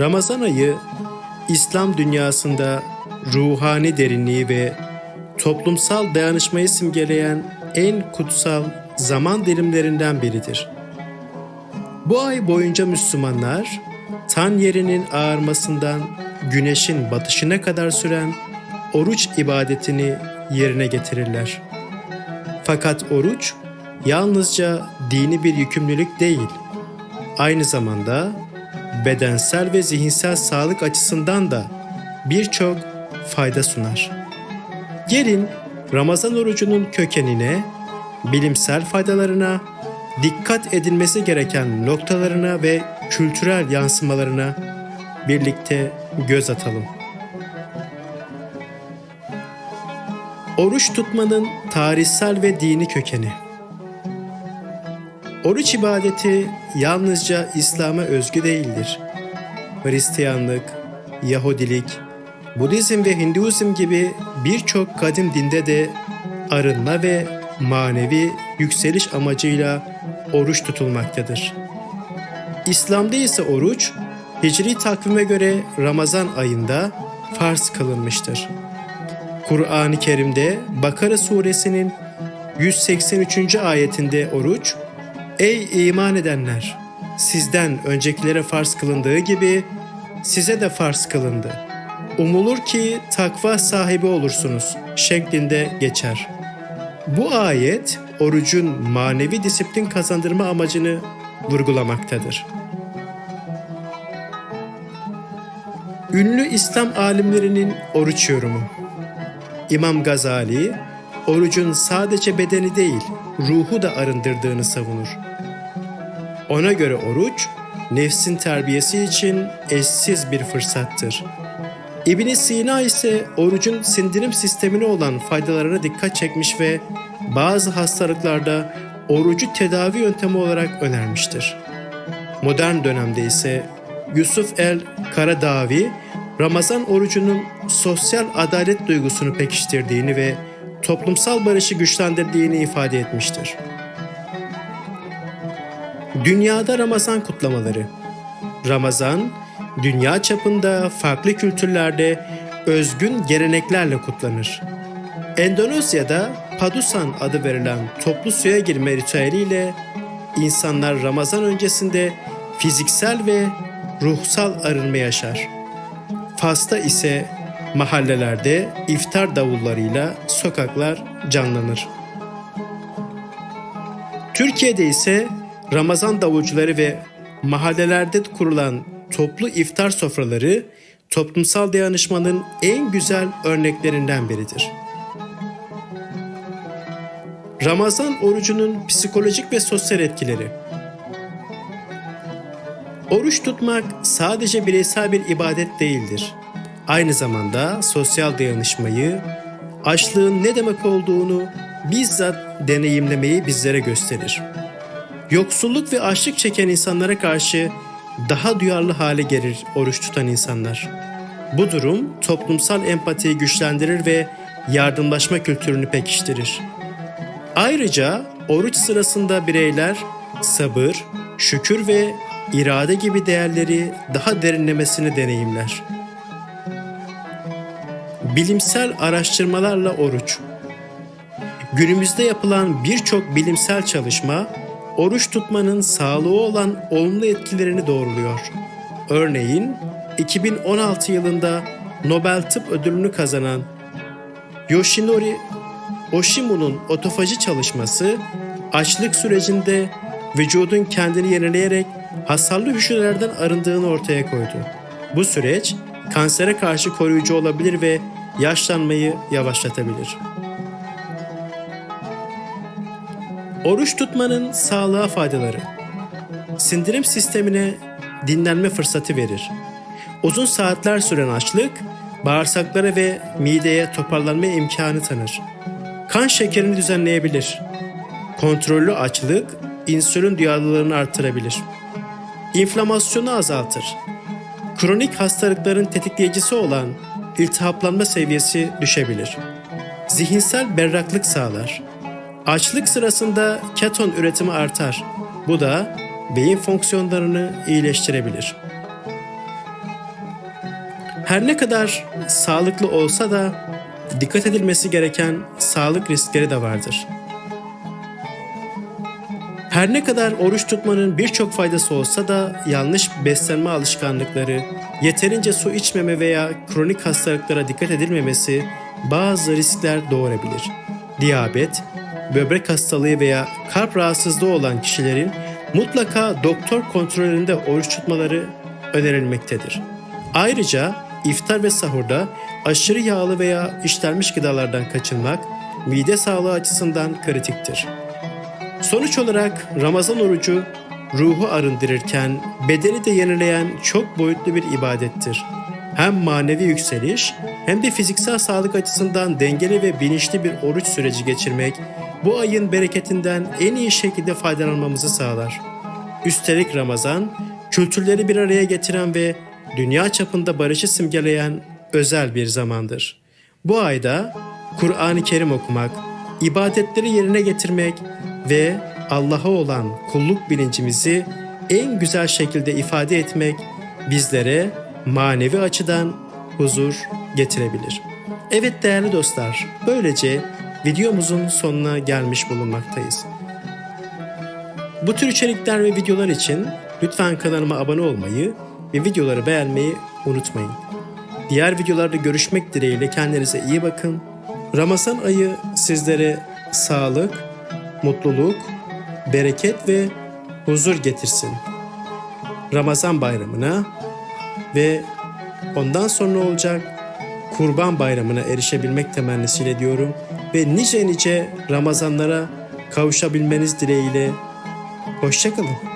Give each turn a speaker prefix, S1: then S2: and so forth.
S1: Ramazan ayı İslam dünyasında ruhani derinliği ve toplumsal dayanışmayı simgeleyen en kutsal zaman dilimlerinden biridir. Bu ay boyunca Müslümanlar tan yerinin ağarmasından güneşin batışına kadar süren oruç ibadetini yerine getirirler. Fakat oruç yalnızca dini bir yükümlülük değil, aynı zamanda bedensel ve zihinsel sağlık açısından da birçok fayda sunar. Gelin Ramazan orucunun kökenine, bilimsel faydalarına, dikkat edilmesi gereken noktalarına ve kültürel yansımalarına birlikte göz atalım. Oruç tutmanın tarihsel ve dini kökeni. Oruç ibadeti yalnızca İslam'a özgü değildir. Hristiyanlık, Yahudilik, Budizm ve Hinduizm gibi birçok kadim dinde de arınma ve manevi yükseliş amacıyla oruç tutulmaktadır. İslam'da ise oruç, Hicri takvime göre Ramazan ayında farz kılınmıştır. Kur'an-ı Kerim'de Bakara suresinin 183. ayetinde oruç, Ey iman edenler! Sizden öncekilere farz kılındığı gibi size de farz kılındı. Umulur ki takva sahibi olursunuz şeklinde geçer. Bu ayet orucun manevi disiplin kazandırma amacını vurgulamaktadır. Ünlü İslam alimlerinin oruç yorumu. İmam Gazali, orucun sadece bedeni değil, ruhu da arındırdığını savunur. Ona göre oruç, nefsin terbiyesi için eşsiz bir fırsattır. ibn Sina ise orucun sindirim sistemine olan faydalarına dikkat çekmiş ve bazı hastalıklarda orucu tedavi yöntemi olarak önermiştir. Modern dönemde ise Yusuf el Karadavi, Ramazan orucunun sosyal adalet duygusunu pekiştirdiğini ve toplumsal barışı güçlendirdiğini ifade etmiştir. Dünyada Ramazan kutlamaları Ramazan, dünya çapında farklı kültürlerde özgün geleneklerle kutlanır. Endonezya'da Padusan adı verilen toplu suya girme ritüeliyle insanlar Ramazan öncesinde fiziksel ve ruhsal arınma yaşar. Fas'ta ise mahallelerde iftar davullarıyla sokaklar canlanır. Türkiye'de ise Ramazan davulcuları ve mahallelerde kurulan toplu iftar sofraları toplumsal dayanışmanın en güzel örneklerinden biridir. Ramazan orucunun psikolojik ve sosyal etkileri Oruç tutmak sadece bireysel bir ibadet değildir. Aynı zamanda sosyal dayanışmayı, açlığın ne demek olduğunu bizzat deneyimlemeyi bizlere gösterir. Yoksulluk ve açlık çeken insanlara karşı daha duyarlı hale gelir oruç tutan insanlar. Bu durum toplumsal empatiyi güçlendirir ve yardımlaşma kültürünü pekiştirir. Ayrıca oruç sırasında bireyler sabır, şükür ve irade gibi değerleri daha derinlemesine deneyimler. Bilimsel araştırmalarla oruç Günümüzde yapılan birçok bilimsel çalışma oruç tutmanın sağlığı olan olumlu etkilerini doğruluyor. Örneğin 2016 yılında Nobel Tıp Ödülünü kazanan Yoshinori Oshimu'nun otofaji çalışması açlık sürecinde vücudun kendini yenileyerek hasarlı hücrelerden arındığını ortaya koydu. Bu süreç kansere karşı koruyucu olabilir ve yaşlanmayı yavaşlatabilir. Oruç tutmanın sağlığa faydaları. Sindirim sistemine dinlenme fırsatı verir. Uzun saatler süren açlık bağırsaklara ve mideye toparlanma imkanı tanır. Kan şekerini düzenleyebilir. Kontrollü açlık insülin duyarlılığını artırabilir. İnflamasyonu azaltır. Kronik hastalıkların tetikleyicisi olan iltihaplanma seviyesi düşebilir. Zihinsel berraklık sağlar. Açlık sırasında keton üretimi artar. Bu da beyin fonksiyonlarını iyileştirebilir. Her ne kadar sağlıklı olsa da dikkat edilmesi gereken sağlık riskleri de vardır. Her ne kadar oruç tutmanın birçok faydası olsa da yanlış beslenme alışkanlıkları, yeterince su içmeme veya kronik hastalıklara dikkat edilmemesi bazı riskler doğurabilir. Diyabet, böbrek hastalığı veya kalp rahatsızlığı olan kişilerin mutlaka doktor kontrolünde oruç tutmaları önerilmektedir. Ayrıca iftar ve sahurda aşırı yağlı veya işlenmiş gıdalardan kaçınmak mide sağlığı açısından kritiktir. Sonuç olarak Ramazan orucu ruhu arındırırken bedeni de yenileyen çok boyutlu bir ibadettir. Hem manevi yükseliş hem de fiziksel sağlık açısından dengeli ve bilinçli bir oruç süreci geçirmek bu ayın bereketinden en iyi şekilde faydalanmamızı sağlar. Üstelik Ramazan kültürleri bir araya getiren ve dünya çapında barışı simgeleyen özel bir zamandır. Bu ayda Kur'an-ı Kerim okumak, ibadetleri yerine getirmek ve Allah'a olan kulluk bilincimizi en güzel şekilde ifade etmek bizlere manevi açıdan huzur getirebilir. Evet değerli dostlar, böylece videomuzun sonuna gelmiş bulunmaktayız. Bu tür içerikler ve videolar için lütfen kanalıma abone olmayı ve videoları beğenmeyi unutmayın. Diğer videolarda görüşmek dileğiyle kendinize iyi bakın. Ramazan ayı sizlere sağlık, mutluluk, bereket ve huzur getirsin. Ramazan bayramına ve ondan sonra olacak Kurban Bayramı'na erişebilmek temennisiyle diyorum ve nice nice Ramazanlara kavuşabilmeniz dileğiyle hoşçakalın.